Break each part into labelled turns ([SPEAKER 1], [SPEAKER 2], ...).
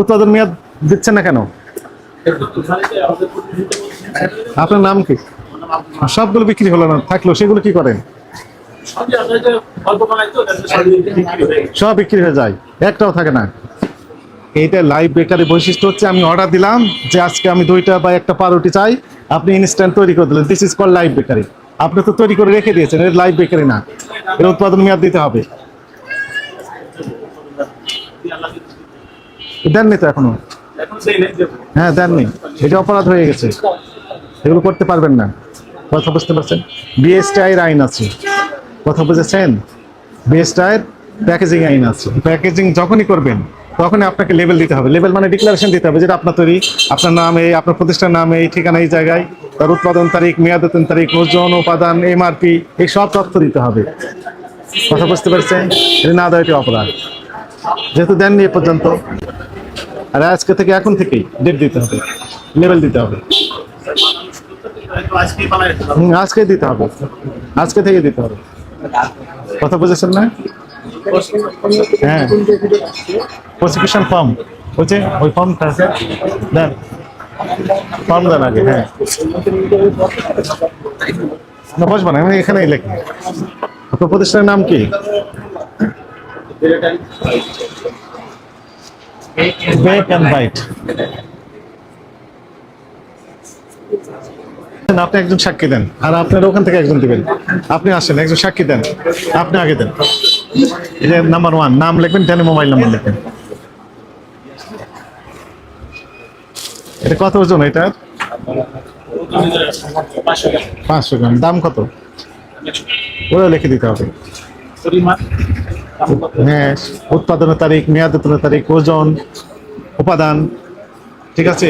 [SPEAKER 1] উৎপাদন মেয়াদ দিচ্ছেন না কেন? আপনার নাম কি? সবগুলো বিক্রি হলো না, থাকল, সেগুলো কি করেন? সব বিক্রি হয়ে যায়, একটাও থাকে না। এইটা লাইভ বেকারি বৈশিষ্ট্য হচ্ছে আমি অর্ডার দিলাম যে আজকে আমি দুইটা বা একটা পাউরুটি চাই, আপনি ইনস্ট্যান্ট তৈরি করে দিলেন। This is call live bakery আপনি তো তৈরি করে রেখে দিয়েছেন এর লাইভ বেকারি না এর উৎপাদন মেয়াদ দিতে হবে। দেননি তো এখনও? হ্যাঁ দেননি। এটা অপরাধ হয়ে গেছে। এগুলো করতে পারবেন না। কথা বুঝতে পারছেন? বিএসটিআইয়ের আইন আছে। কথা বুঝেছেন? বিএসটিআইয়ের প্যাকেজিং আইন আছে। প্যাকেজিং যখনই করবেন তখনই আপনাকে লেবেল দিতে হবে। লেবেল মানে ডিক্লারেশন দিতে হবে যেটা আপনার তৈরি আপনার নাম এই আপনার প্রতিষ্ঠান নাম এই ঠিকানা এই জায়গায় তার উৎপাদন তারিখ মেয়াদতন তারিখ ওজন উপাদান এমআরপি এই সব তথ্য দিতে হবে। কথা বুঝতে পারছেন? এটা না দেওয়া অপরাধ। যেহেতু দেননি এ পর্যন্ত আর আজকে থেকে এখন থেকেই ডেট দিতে হবে লেভেল দিতে হবে। আজকে দিতে হবে, আজকে থেকে দিতে হবে। কথা বুঝেছেন না? হ্যাঁ। প্রসিকিউশন ফর্ম বলছে, ওই ফর্মটা দেন। ফর্ম দেন আগে হ্যাঁ। না, বসবো না, আমি এখানেই লেখি। আপনার প্রতিষ্ঠানের নাম কি? বেক অ্যান্ড বাইট আপনি একজন সাক্ষী দেন। আর আপনার ওখান থেকে একজন দিবেন। আপনি আসেন, একজন সাক্ষী দেন। আপনি আগে দেন। নাম্বার ওয়ান নাম লিখবেন টেনে মোবাইল নাম্বার লিখবেন। এটা কত ওজন এটা? পাঁচশো গ্রাম। দাম কত? ওরা লিখে দিতে হবে। হ্যাঁ উৎপাদনের তারিখ মেয়াদতনের তারিখ, ওজন, উপাদান, ঠিক আছে?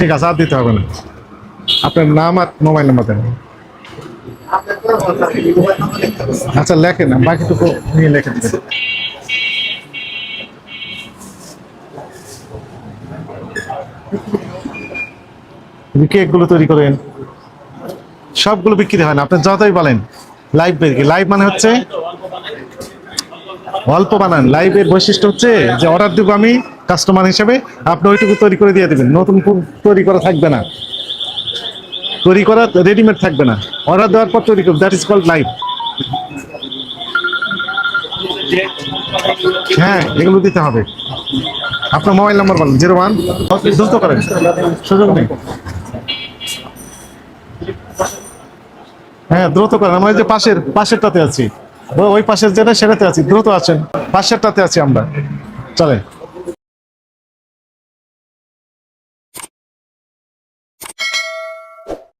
[SPEAKER 1] ঠিক আছে, আর দিতে হবে না। আপনার নাম আর মোবাইল নাম্বার দেন। আচ্ছা লেখেন না বাকিটুকু নিয়ে লিখে দিবেন কেকগুলো তৈরি করেন। সবগুলো বিক্রি হয় না। আপনি যতই বলেন লাইভ বিক্রি লাইভ মানে হচ্ছে অল্প বানান। লাইভের বৈশিষ্ট্য হচ্ছে যে অর্ডার দিব আমি কাস্টমার হিসেবে, আপনি ওইটুকু তৈরি করে দিয়ে দেবেন। নতুন তৈরি করা থাকবে না। তৈরি করা রেডিমেড থাকবে না। অর্ডার দেওয়ার পর তৈরি করবে দ্যাট ইজ কল্ড লাইভ হ্যাঁ এগুলো দিতে হবে। আপনার মোবাইল নাম্বার বলুন জিরো ওয়ান দ্রুত করেন। সুযোগ নেই। হ্যাঁ দ্রুত করেন। আমরা যে পাশের, পাশেরটাতে আছি। ওই পাশের যেটা, সেটাতে আছি। দ্রুত আছেন। পাশেরটাতে আছি আমরা। চলে